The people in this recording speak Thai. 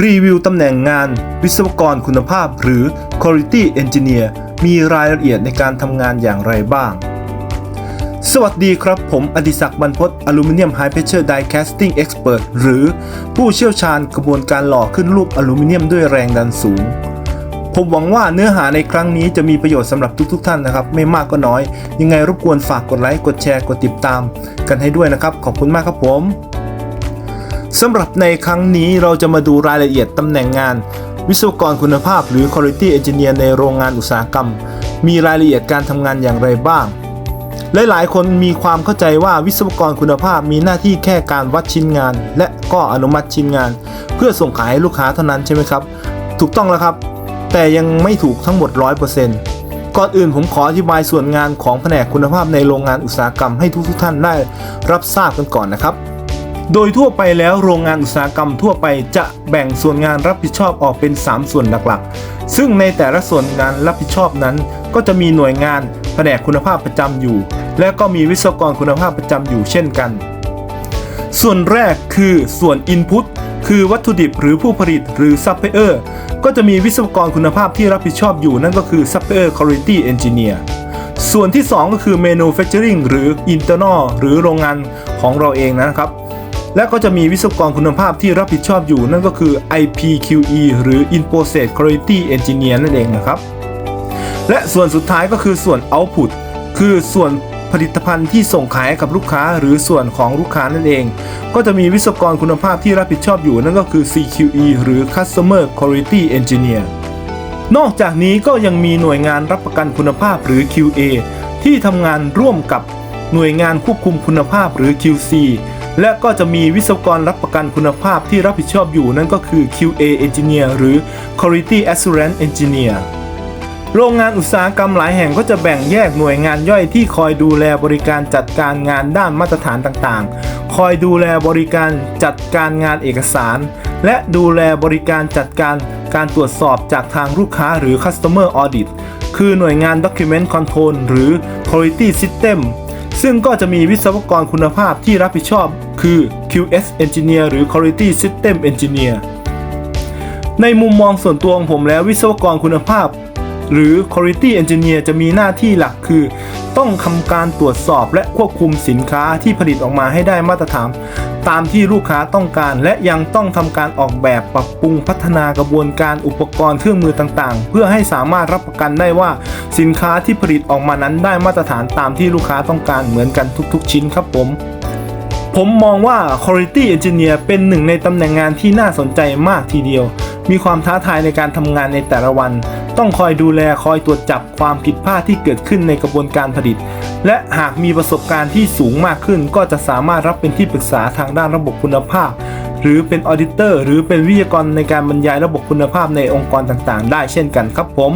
รีวิวตำแหน่งงานวิศวกรคุณภาพหรือ Quality Engineer มีรายละเอียดในการทำงานอย่างไรบ้าง สวัสดีครับผมอดิศักดิ์บรรพตอลูมิเนียมไฮเพเชอร์ไดแคสติ้งเอ็กซ์เพรสหรือผู้เชี่ยวชาญกระบวนการหล่อขึ้นรูปอลูมิเนียมด้วยแรงดันสูง ผมหวังว่าเนื้อหาในครั้งนี้จะมีประโยชน์สำหรับทุกๆทท่านนะครับ ไม่มากก็น้อย ยังไงรบกวนฝากกดไลค์กดแชร์กดติดตาม กันให้ด้วยนะครับ ขอบคุณมากครับผม สำหรับในครั้งนี้เราจะมาดูรายละเอียดตำแหน่งงาน วิศวกรคุณภาพหรือ Quality Engineer ในโรงงานอุตสาหกรรม มีรายละเอียดการทำงานอย่างไรบ้างหลายๆ คนมีความเข้าใจว่าวิศวกรคุณภาพมีหน้าที่แค่การวัดชิ้นงาน และก็อนุมัติชิ้นงาน เพื่อส่งขายให้ลูกค้าเท่านั้นใช่ไหมครับ ถูกต้องแล้วครับ แต่ยังไม่ถูกทั้งหมด 100%ก่อนอื่นผมขออธิบายส่วนงานของแผนกคุณภาพในโรงงานอุตสาหกรรมให้ทุกๆท่านได้รับทราบกันก่อนนะครับ โดยทั่วไปแล้วโรงงานอุตสาหกรรมทั่วไปจะแบ่งส่วนงานรับผิดชอบออกเป็น 3 ส่วนหลักๆ ซึ่งในแต่ละส่วนงานรับผิดชอบนั้น ก็จะมีหน่วยงานแผนกคุณภาพประจำอยู่ และก็มีวิศวกรคุณภาพประจำอยู่เช่นกัน ส่วนแรกคือส่วน Input คือวัตถุดิบหรือผู้ผลิตหรือ Supplier ก็จะมีวิศวกรคุณภาพที่รับผิดชอบอยู่นั่นก็คือ Supplier Quality Engineer ส่วนที่ 2 ก็คือ Manufacturing หรือ Internal หรือโรงงานของเราเองนะครับ และก็จะมีวิศวกรคุณภาพที่รับผิดชอบอยู่นั่นก็คือ IPQE หรือ In Process Quality Engineer นั่นเองนะครับ และส่วนสุดท้ายก็คือส่วน Output คือส่วนผลิตภัณฑ์ที่ส่งขายกับลูกค้าหรือส่วนของลูกค้านั่นเอง ก็จะมีวิศวกรคุณภาพที่รับผิดชอบอยู่นั่นก็คือ CQE หรือ Customer Quality Engineer นอกจากนี้ก็ยังมีหน่วยงานรับประกันคุณภาพหรือ QA ที่ทำงานร่วมกับหน่วยงานควบคุมคุณภาพหรือ QC และก็จะมีวิศวกรรับประกันคุณภาพที่รับผิดชอบอยู่นั่นก็คือ QA Engineer หรือ Quality Assurance Engineer โรงงานอุตสาหกรรมหลายแห่งก็จะแบ่งแยกหน่วยงานย่อยที่คอยดูแลบริการจัดการงานด้านมาตรฐานต่างๆ คอยดูแลบริการจัดการงานเอกสาร และดูแลบริการจัดการการตรวจสอบจากทางลูกค้าหรือ Customer Audit คือหน่วยงาน Document Control หรือ Quality System ซึ่งก็จะมีวิศวกรคุณภาพที่รับผิดชอบ คือ QS Engineer หรือ Quality System Engineer ในมุมมองส่วนตัวของผมแล้ววิศวกรคุณภาพ หรือ Quality Engineer จะมีหน้าที่หลักคือ ต้องทำการตรวจสอบและควบคุมสินค้าที่ผลิตออกมาให้ได้มาตรฐาน ตามที่ลูกค้าต้องการ และยังต้องทำการออกแบบปรับปรุงพัฒนากระบวนการอุปกรณ์เครื่องมือต่างๆ เพื่อให้สามารถรับประกันได้ว่า สินค้าที่ผลิตออกมานั้นได้มาตรฐานตามที่ลูกค้าต้องการเหมือนกันทุก ๆ ชิ้นครับผมผมมองว่า Quality Engineer เป็นหนึ่งในตำแหน่งงานที่น่าสนใจมากทีเดียว มีความท้าทายในการทำงานในแต่ละวัน ต้องคอยดูแลคอยตรวจจับความผิดพลาดที่เกิดขึ้นในกระบวนการผลิต และหากมีประสบการณ์ที่สูงมากขึ้น ก็จะสามารถรับเป็นที่ปรึกษาทางด้านระบบคุณภาพ หรือเป็นออดิเตอร์ หรือเป็นวิทยากรในการบรรยายระบบคุณภาพในองค์กรต่างๆ ได้เช่นกันครับผม